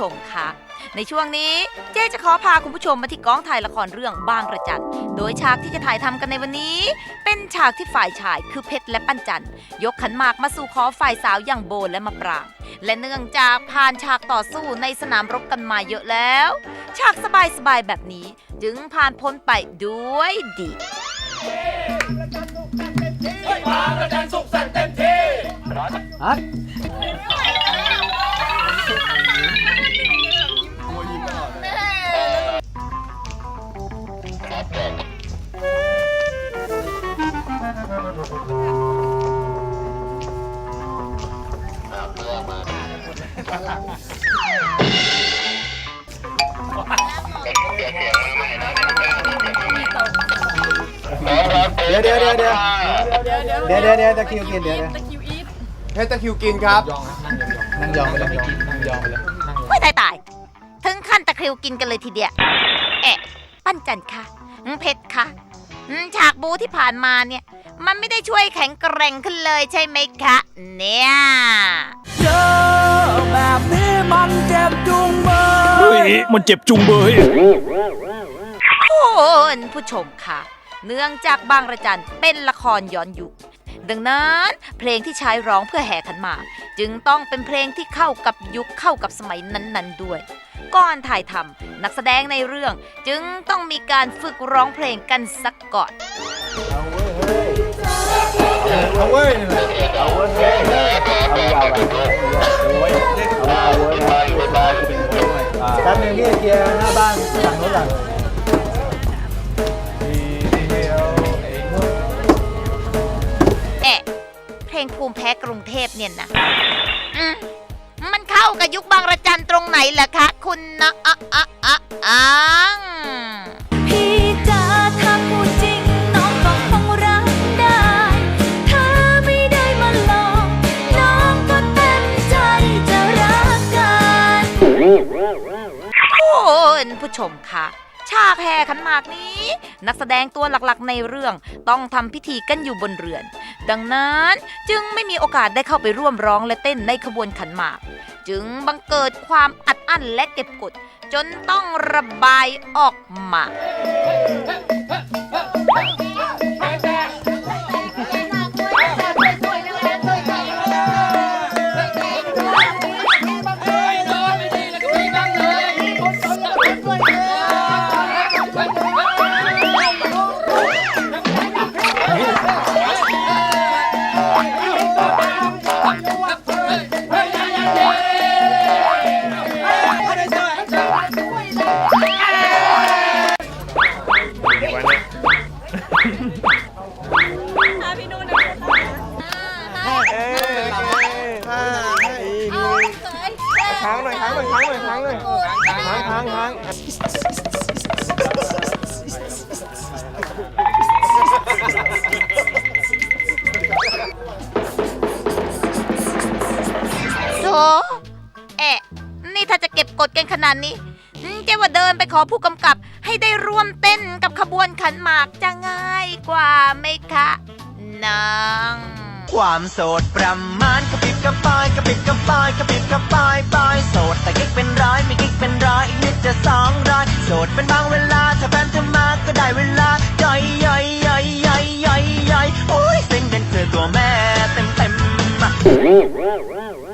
ชมคะในช่วงนี้เจ๊จะขอพาคุณผู้ชมมาที่กองถ่ายละครเรื่องบางระจัน โดยฉากที่จะถ่ายทำกันในวันนี้ เป็นฉากที่ฝ่ายชายคือเพชรและปั้นจันยกขันหมากมาสู่ขอฝ่ายสาวอย่างโบและมะปรางและเนื่องจากผ่านฉากต่อสู้ในสนามรบกันมาเยอะแล้ว ฉากสบายๆแบบนี้จึงผ่านพ้นไปด้วยดีเดี๋ยวเดี๋ยวเดี๋ยวเดี๋ยวเดี๋ยวเดี๋ยวเดี๋ยวตะคิวกินเดี๋ยวเดี๋ยวเพชรตะคิวกินครับนั่งยองไปเลยนั่งยองไปเลยไม่ตายตายถึงขั้นตะคริวกินกันเลยทีเดียวเอะปั้นจันค่ะเพชรค่ะฉากบูที่ผ่านมาเนี่ย มันไม่ได้ช่วยแข็งแกร่งขึ้นเลยใช่ไหมคะ เนี่ย มันเจ็บจุงเบยเฮ้ยมันเจ็บจุงเบย คุณผู้ชมค่ะ เนื่องจากบางระจันเป็นละครย้อนยุคดังนั้นเพลงที่ใช้ร้องเพื่อแห่ขันหมากจึงต้องเป็นเพลงที่เข้ากับยุคเข้ากับสมัยนั้นๆด้วย ก่อนถ่ายทำนักแสดงในเรื่องจึงต้องมีการฝึกร้องเพลงกันสักก่อน เอาเว้ยเอาเว้ยเอายาวไปโอ้ยเอาเว้ย แป๊บนึงพี่เคลียร์หน้าบ้านฝั่งโน้นก่อนเอะเพลงภูมิแพ้กรุงเทพเนี่ยนะอืมมันเข้ากับยุคบางระจันตรงไหนล่ะคะ คุณนะอะอะอะอัง ณผู้ชมคะฉากแห่ขันหมากนี้ นักแสดงตัวหลักๆในเรื่องต้องทำพิธีกันอยู่บนเรือน ดังนั้นจึงไม่มีโอกาสได้เข้าไปร่วมร้องและเต้นในขบวนขันหมาก จึงบังเกิดความอัดอั้นและเก็บกด จนต้องระบายออกมา ค้างหน่อยค้างหน่อยค้างหน่อยค้างหน่อยค้างค้างค้าง นี่ถ้าจะเก็บกดกันขนาดนี้เจ๊ว่าเดินไปขอผู้กำกับ ให้ได้ร่วมเต้นกับขบวนขันหมากจะง่ายกว่าไหมคะนางความโสดประมาณกระปิบกระปายกระปิบกระปายกระปิบกระปายปายโสดแต่กิ๊กเป็นร้อยไม่กิ๊กเป็นร้อยอีกนิดจะสองร้อยโสดเป็นบางเวลาถ้าแฟนเธอมาก็ได้เวลาย่อยย่อยย่อยย่อยย่อยย่อยโอ้ยเซ็งเด่นเจอตัวแม่เต็มเต็มๆ